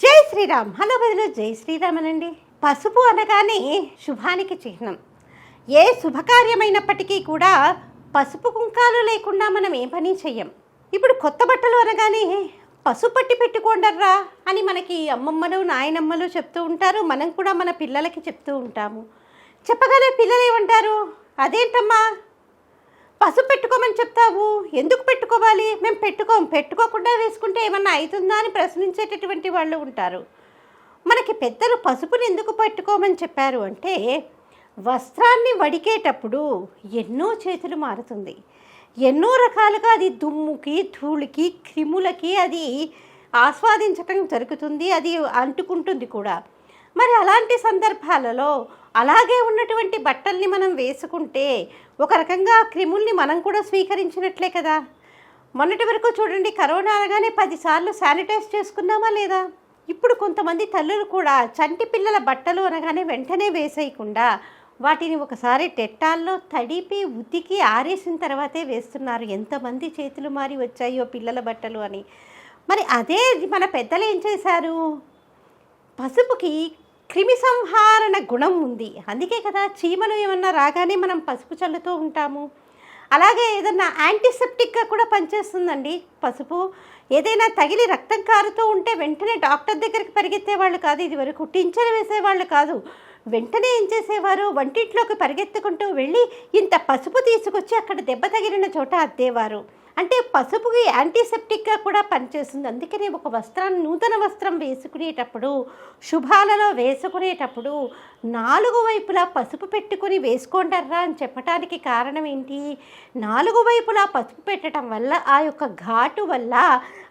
జై శ్రీరామ్. హలో బదులు జై శ్రీరామ్ అనండి పసుపు అనగానే శుభానికి చిహ్నం. ఏ శుభకార్యమైనప్పటికీ కూడా పసుపు కుంకాలు లేకుండా మనం ఏ పని చెయ్యం? ఇప్పుడు కొత్త బట్టలు అనగానే పసుపు పట్టి పెట్టుకోండర్రా అని మనకి అమ్మమ్మలు నాయనమ్మలు చెప్తూ ఉంటారు. మనం కూడా మన పిల్లలకి చెప్తూ ఉంటాము. చెప్పగానే పిల్లలు ఏమంటారు అదేంటమ్మా? పసుపు పెట్టుకోమని చెప్తావు? ఎందుకు పెట్టుకోవాలి? మేము పెట్టుకోం. పెట్టుకోకుండా వేసుకుంటే ఏమన్నా అవుతుందా అని ప్రశ్నించేటటువంటి వాళ్ళు ఉంటారు. మనకి పెద్దలు పసుపుని ఎందుకు పెట్టుకోమని చెప్పారు అంటే వస్త్రాన్ని వడికేటప్పుడు ఎన్నో చేతులు మారుతుంది. ఎన్నో రకాలుగా అది దుమ్ముకి ధూళికి క్రిములకి అది ఆస్వాదించటం జరుగుతుంది అది అంటుకుంటుంది కూడా. మరి అలాంటి సందర్భాలలో అలాగే ఉన్నటువంటి బట్టల్ని మనం వేసుకుంటే ఒక రకంగా క్రిముల్ని మనం కూడా స్వీకరించినట్లే కదా. మొన్నటి వరకు చూడండి కరోనా అనగానే పదిసార్లు శానిటైజ్ చేసుకున్నామా లేదా? ఇప్పుడు కొంతమంది తల్లులు కూడా చంటి పిల్లల బట్టలు అనగానే వెంటనే వేసేయకుండా వాటిని ఒకసారి టెట్టాల్లో తడిపి ఉతికి ఆరేసిన తర్వాతే వేస్తున్నారు. ఎంతమంది చేతులు మారి వచ్చాయో పిల్లల బట్టలు అని. మరి అదే మన పెద్దలు ఏం చేశారు? పసుపుకి క్రిమి సంహారణ గుణం ఉంది. అందుకే కదా చీమలు ఏమన్నా రాగానే మనం పసుపు చల్లుతూ ఉంటాము. అలాగే ఏదన్నా యాంటీసెప్టిక్గా కూడా పనిచేస్తుందండి. పసుపు ఏదైనా తగిలి రక్తం కారుతూ ఉంటే వెంటనే డాక్టర్ దగ్గరికి పరిగెత్తే వాళ్ళు కాదు. ఇది వరకు టించర్ వేసేవాళ్ళు కాదు. వెంటనే ఏం చేసేవారు? వంటింట్లోకి పరిగెత్తుకుంటూ వెళ్ళి ఇంత పసుపు తీసుకొచ్చి అక్కడ దెబ్బ తగిలిన చోట అద్దేవారు. అంటే పసుపుకి యాంటీసెప్టిక్గా కూడా పనిచేస్తుంది. అందుకనే ఒక వస్త్రాన్ని నూతన వస్త్రం వేసుకునేటప్పుడు శుభాలలో వేసుకునేటప్పుడు నాలుగు వైపులా పసుపు పెట్టుకుని వేసుకోండర్రా అని చెప్పటానికి కారణం ఏంటి? నాలుగు వైపులా పసుపు పెట్టడం వల్ల ఆ యొక్క ఘాటు వల్ల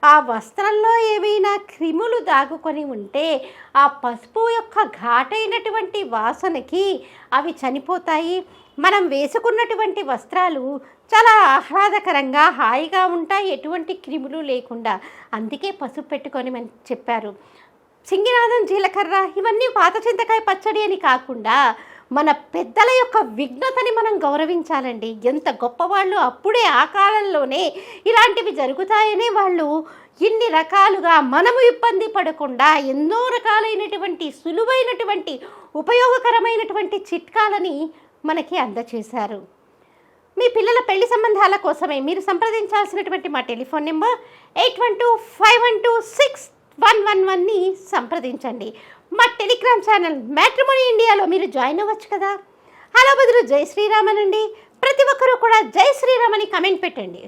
ఆ వస్త్రంలో ఏవైనా క్రిములు దాగుకొని ఉంటే ఆ పసుపు యొక్క ఘాటైనటువంటి వాసనకి అవి చనిపోతాయి. మనం వేసుకున్నటువంటి వస్త్రాలు చాలా ఆహ్లాదకరంగా హాయిగా ఉంటాయి. ఎటువంటి క్రిములు లేకుండా. అందుకే పసుపు పెట్టుకొని మనం చెప్పారు. సింగినాదం జీలకర్ర ఇవన్నీ పాత చింతకాయ పచ్చడి అని కాకుండా మన పెద్దల యొక్క విఘ్నతని మనం గౌరవించాలండి. ఎంత గొప్పవాళ్ళు అప్పుడే ఆ కాలంలోనే ఇలాంటివి జరుగుతాయని వాళ్ళు ఇన్ని రకాలుగా మనము ఇబ్బంది పడకుండా ఎన్నో రకాలైనటువంటి సులువైనటువంటి ఉపయోగకరమైనటువంటి చిట్కాలని మనకి అందచేశారు. మీ పిల్లల పెళ్ళి సంబంధాల కోసమే మీరు సంప్రదించాల్సినటువంటి మా telephone number eight one two five one two six one one వన్ని సంప్రదించండి. మా టెలిగ్రామ్ ఛానల్ మ్యాట్రిమోనీ ఇండియాలో మీరు జాయిన్ అవ్వచ్చు కదా. హలో బదులు జై శ్రీరామనండి. ప్రతి ఒక్కరూ కూడా జై శ్రీరామ్ అని కమెంట్ పెట్టండి.